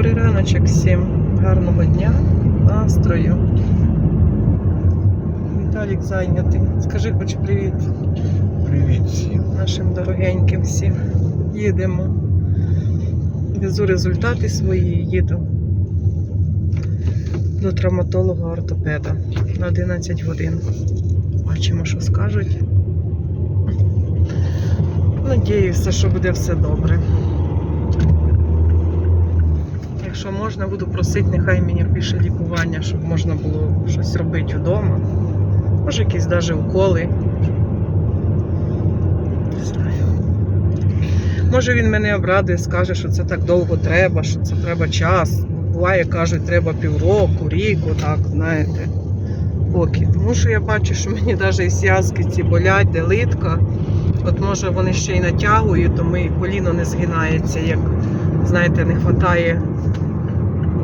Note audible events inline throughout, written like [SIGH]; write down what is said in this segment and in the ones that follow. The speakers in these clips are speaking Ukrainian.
Добрий раночок всім. Гарного дня, настрою. Віталік зайнятий. Скажи хоч привіт Привіт всім. нашим дорогеньким всім. Їдемо. Везу результати свої, їду до травматолога ортопеда на 11 годин. Бачимо, що скажуть. Надіюся, що буде все добре. Якщо можна, буду просити, нехай мені пише лікування, щоб можна було щось робити вдома. Може, якісь навіть уколи. Може він мене обрадує, скаже, що це так довго треба, що це треба час. Буває, кажуть, треба півроку, рік, отак, знаєте. Поки. Тому що я бачу, що мені навіть і зв'язки ці болять, де литка. От може вони ще й натягують, то ми коліно не згинається, як знаєте, не вистачає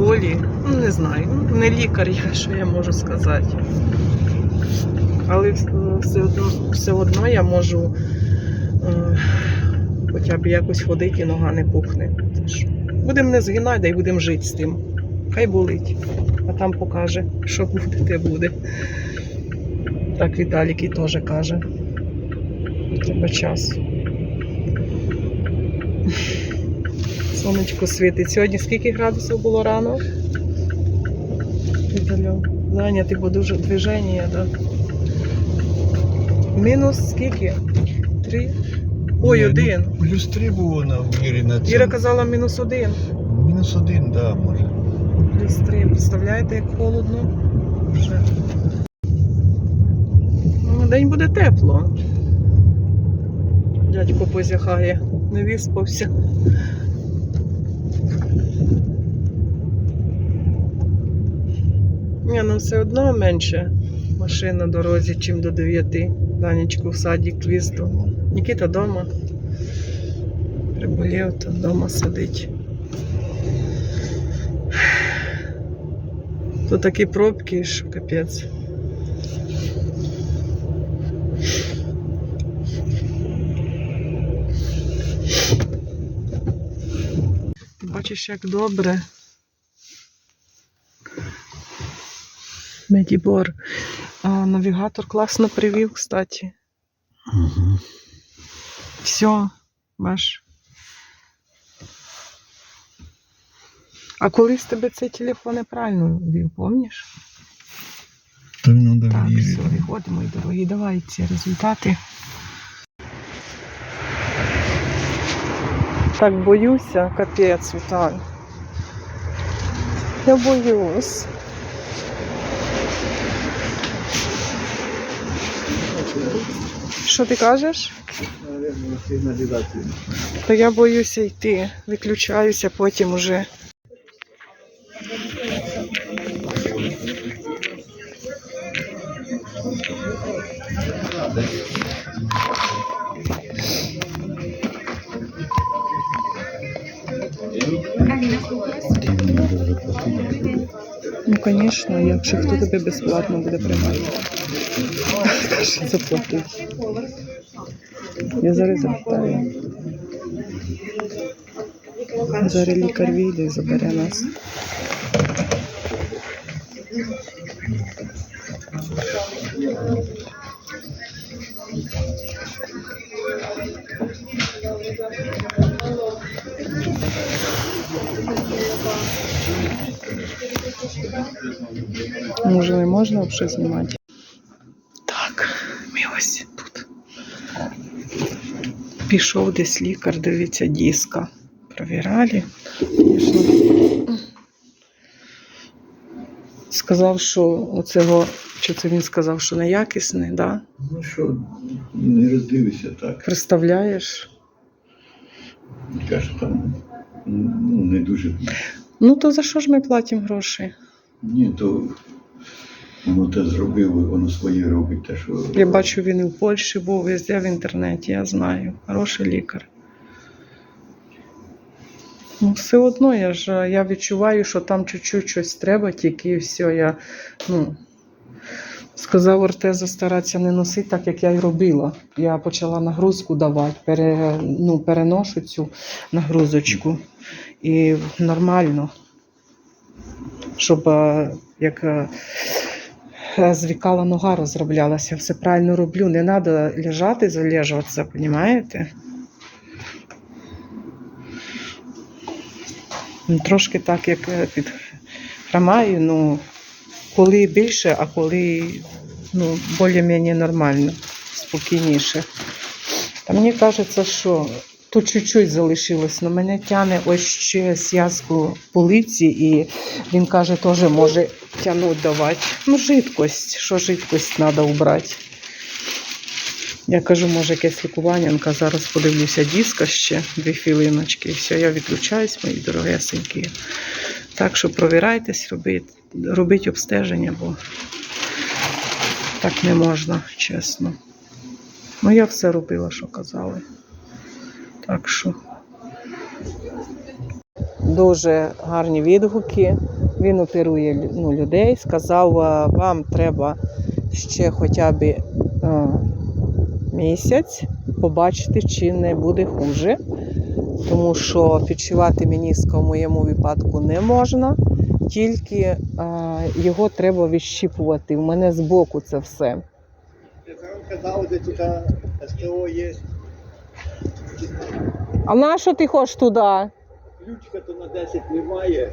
болі. Ну, не знаю. Ну, Не лікар, я [LAUGHS] що я можу сказати. Але все одно, все одно я можу е, хоча б якось ходити і нога не пухне. Будемо не згинати, й будемо жити з тим. Хай болить. А там покаже, що буде, те буде. Так Віталік і теж каже. Треба час. Сонечко світить. Сьогодні скільки градусів було рано? Зайнятий, бо дуже движення, так? Мінус скільки? Три? Ой, Ні, ну, один. Плюс три було на вірі на це. Іра казала мінус один. Мінус один, да, може. Плюс три. Представляєте, як холодно? Вже. Ну, День буде тепло. Дядько позяхає, не виспався. Ні, ну все одно менше машин на дорозі, чим до 9. Данечку в садик візду. Нікіта вдома. Приболів, то вдома сидить. Тут такі пробки, що капець. Бачиш, як добре. Медібор. А, навігатор класно привів, кстати. Угу. Все, баш. А колись тебе цей телефон неправильно ввів, помніш? То не Так, треба все, виходимо, мої дорогі. Давай ці результати. Так боюся, капець, Віталь. Я боюсь. Що ти кажеш? Та я боюся йти. Виключаюся, потім уже. Звісно, якщо хто тобі безплатно буде приймати. Каже, заплатить. Я зараз запитаю. Зараз лікар війде і забере нас. Може, не можна взагалі знімати? Так, ми ось тут. Пішов десь лікар, дивиться диска. Провірали. Звісно. Сказав, що оцього, чи це він сказав, що неякісне, да? Ну що, не роздивися так. Представляєш? Каже, там ну, не дуже. Ну то за що ж ми платимо гроші? Ні, то воно те зробило, воно своє робить те, що. Я бачу, він і в Польщі був, везде в інтернеті, я знаю. Хороший лікар. Ну, все одно я ж я відчуваю, що там чуть-чуть щось треба, тільки і все. Я, ну, сказав Ортеза старатися не носити так, як я й робила. Я почала нагрузку давати, пере, ну, переношу цю нагрузочку. і нормально. Щоб е, як е, е, звікала нога розроблялася, все правильно роблю. Не треба лежати, залежуватися, розумієте? Ну, Трошки так, як під хромаю, ну коли більше, а коли ну, більш-менш нормально, спокійніше. Та мені кажеться, що тут чуть-чуть залишилось, але мене тягне ось ще зв'язку полиці, і він каже, теж може тягнути давати. Ну, жидкость, що жидкость треба убрати. Я кажу, може, якесь лікування. Зараз подивлюся диска ще, дві хвилиночки, і все, я відключаюсь, мої дорогесенькі. Так що провірайтесь, робіть, робіть обстеження, бо так не можна, чесно. Ну, я все робила, що казали. Так що. Дуже гарні відгуки. Він оперує ну, людей. Сказав, вам треба ще хоча б е, місяць побачити, чи не буде хуже. Тому що підшивати меніска в моєму випадку не можна, тільки е, його треба відщіпувати. У мене збоку це все. Я вам казав, де тут СТО є. А на що ти хочеш туди? Ключка то на 10 немає,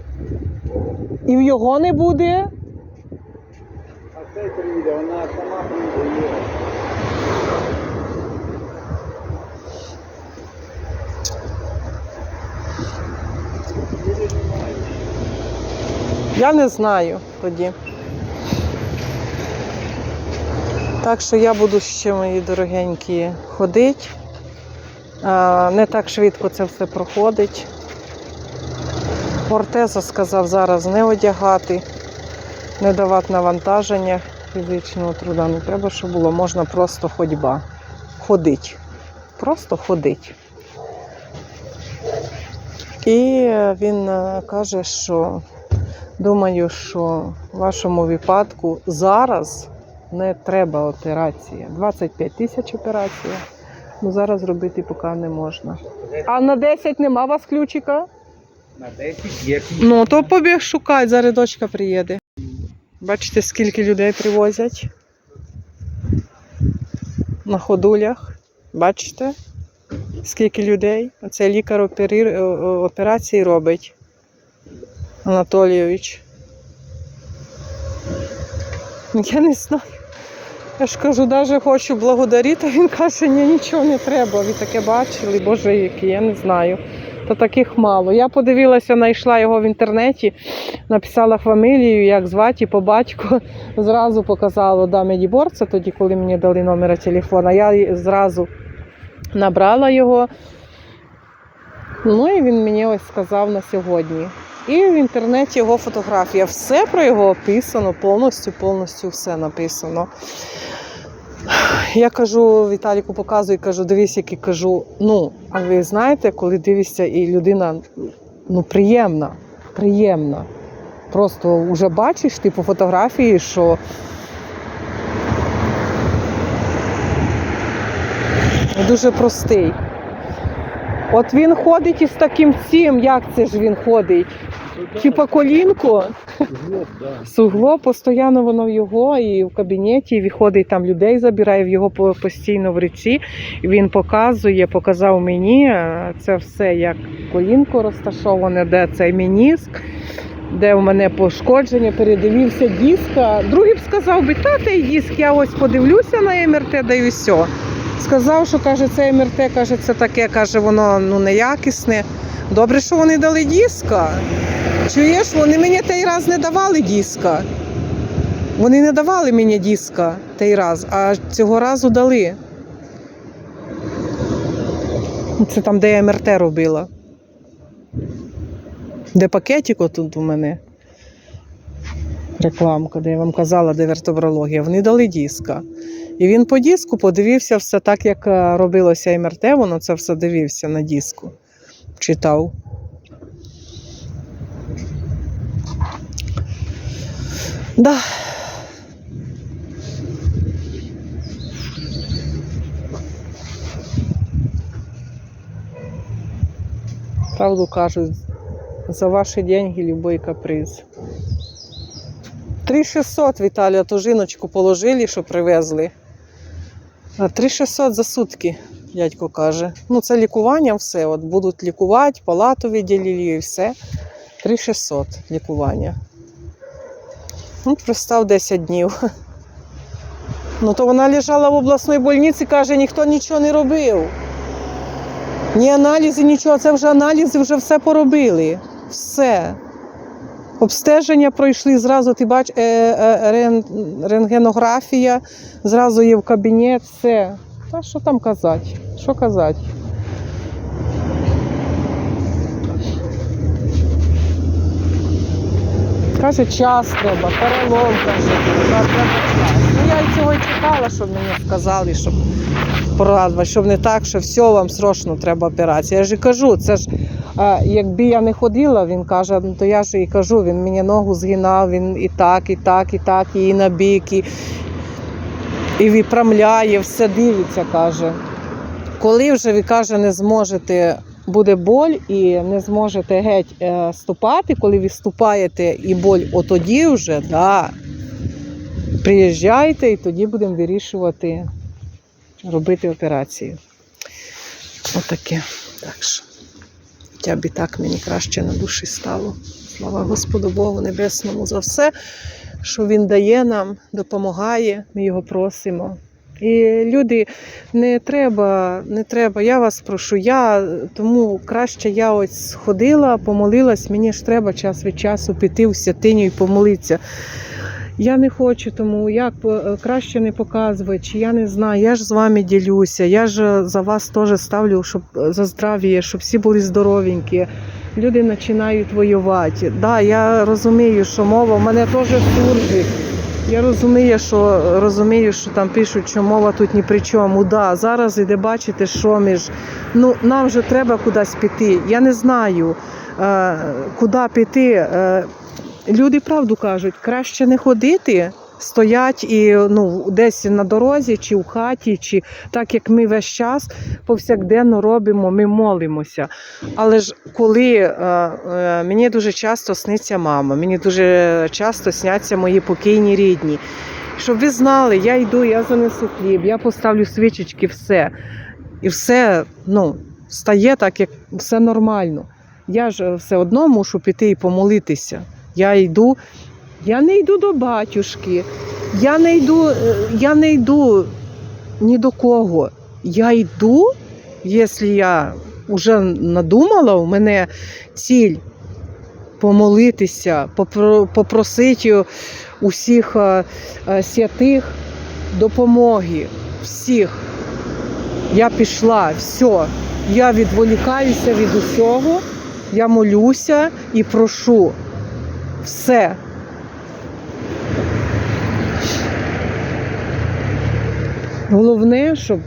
І в його не буде? а цей приїде, вона сама приїде. є. Я не знаю тоді. Так що я буду ще, мої дорогенькі, ходити. Не так швидко це все проходить. Ортеза сказав зараз не одягати, не давати навантаження фізичного труда. Не треба, щоб було, можна просто ходьба. Ходить. Просто ходить. І він е, каже, що Думаю, що в вашому випадку зараз не треба операція. 25 тисяч операція. Ну зараз робити поки не можна. А на 10 нема у вас ключика? На 10 є Ну, то побіг шукати, зараз дочка приїде. Бачите, скільки людей привозять на ходулях. Бачите? Скільки людей? Оце лікар опері- операції робить. Анатолійович. Я не знаю. Я ж кажу, навіть хочу благодарити, а він каже, ні, нічого не треба. Ви таке бачили, боже, які, я не знаю. Та таких мало. Я подивилася, знайшла його в інтернеті, написала фамілію, як звати, по батьку. Зразу показала да, медіборця, тоді, коли мені дали номер телефона. Я зразу набрала його. Ну і він мені ось сказав на сьогодні. І в інтернеті його фотографія. Все про його описано, повністю, повністю все написано. Я кажу, Віталіку показую, кажу, дивись, який кажу. Ну, а ви знаєте, коли дивишся, і людина ну, приємна, приємна. Просто вже бачиш ти по фотографії, що дуже простий. От він ходить із таким цим, як це ж він ходить? Типа колінко, Злоб, да. сугло, постійно воно в його і в кабінеті, і виходить там людей, забирає в його постійно в руці. І він показує, показав мені е, це все як колінко розташоване, де цей мініск, де в мене пошкодження, передивився диска. Другий б сказав би, та той диск, я ось подивлюся на МРТ, да і все. Сказав, що каже, це МРТ, каже, це таке, каже, воно ну, неякісне. Добре, що вони дали диска. Чуєш, вони мені той раз не давали диска. Вони не давали мені диска той раз, а цього разу дали. Це там, де я МРТ робила. Де пакетик отут у мене. Рекламка, де я вам казала, де вертебрологія. Вони дали диска. І він по диску подивився все так, як е, робилося МРТ, воно це все дивився на диску. Читав. Да. Правду кажуть, За ваші деньги любой каприз. 3600 Віталія ту жіночку положили, що привезли. А 3600 за сутки, дядько каже. Ну, це лікування все. От будуть лікувати, палату виділили і все. 3600 лікування. Ну, пристав 10 днів. [LAUGHS] Ну, то вона лежала в обласній больниці, каже, ніхто нічого не робив. Ні аналізи, нічого, це вже аналізи вже все поробили. Все. Обстеження пройшли зразу, ти бач, е, е, рентгенографія, зразу є в кабінет, все. Та що там казати? Що казати? Каже, час треба, перелом, каже, треба час. Ну я і цього і чекала, щоб мені сказали, щоб порадувати, щоб не так, що все, вам срочно треба операція. Я ж і кажу, це ж якби я не ходила, він каже, ну то я ж і кажу, він мені ногу згинав, він і так, і так, і так, і на бік, і, і виправляє, все дивиться, каже. Коли вже ви каже, не зможете, буде боль і не зможете геть е, ступати, коли ви ступаєте і боль, отоді вже, да, приїжджайте і тоді будемо вирішувати робити операцію. Отаке. Так що, хоча б і так мені краще на душі стало. Слава Господу Богу Небесному за все, що Він дає нам, допомагає, ми його просимо. І люди, не треба, не треба, я вас прошу, я тому краще я ось сходила, помолилась, мені ж треба час від часу піти в святиню і помолитися. Я не хочу, тому як по- краще не показувати, чи я не знаю. Я ж з вами ділюся. Я ж е, за вас теж ставлю, щоб е, за здрав'я, щоб всі були здоровенькі. Люди починають воювати. Да, я розумію, що мова в мене теж суржик. Я розумію, що розумію, що там пишуть, що мова тут ні при чому. Да, зараз іде бачите, що між. Ну нам вже треба кудись піти. Я не знаю, е, куди піти. Люди правду кажуть, краще не ходити, стоять і ну, десь на дорозі, чи в хаті, чи так як ми весь час повсякденно робимо, ми молимося. Але ж коли е, е, мені дуже часто сниться мама, мені дуже часто сняться мої покійні рідні. Щоб ви знали, я йду, я занесу хліб, я поставлю свічечки, все. І все ну, стає так, як все нормально. Я ж все одно мушу піти і помолитися. Я йду, я не йду до батюшки, я не йду, е, я не йду ні до кого. Я йду, якщо я вже надумала, у мене ціль помолитися, попросити усіх е, е, святих допомоги, всіх. Я пішла, все. Я відволікаюся від усього, я молюся і прошу все. Головне, щоб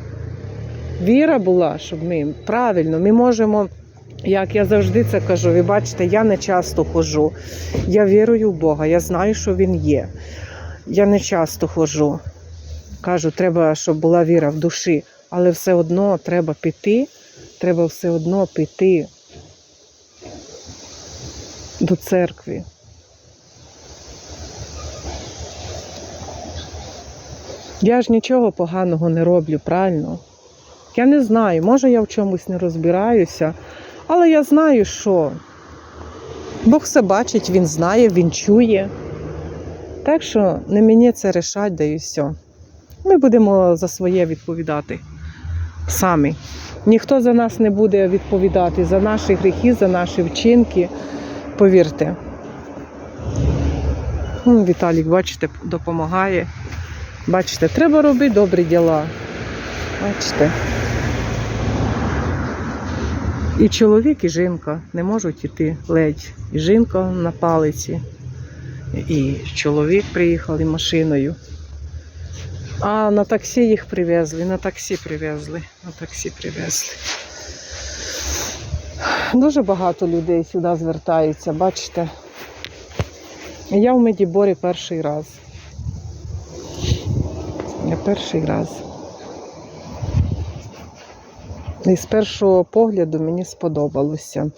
віра була, щоб ми правильно, ми можемо, як я завжди це кажу, ви бачите, я не часто ходжу. Я вірую в Бога, я знаю, що Він є. Я не часто ходжу. Кажу, треба, щоб була віра в душі, але все одно треба піти, треба все одно піти до церкви. Я ж нічого поганого не роблю, правильно? Я не знаю, може я в чомусь не розбираюся, але я знаю, що Бог все бачить, Він знає, Він чує. Так що не мені це рішать, да і все. Ми будемо за своє відповідати самі. Ніхто за нас не буде відповідати за наші гріхи, за наші вчинки. Повірте. Віталік, бачите, допомагає. Бачите, треба робити добрі діла. Бачите. І чоловік, і жінка не можуть іти ледь. І жінка на палиці, і чоловік приїхали машиною. А на таксі їх привезли, на таксі привезли, на таксі привезли. Дуже багато людей сюди звертаються, бачите. Я в Медіборі перший раз. Я перший раз. І з першого погляду мені сподобалося.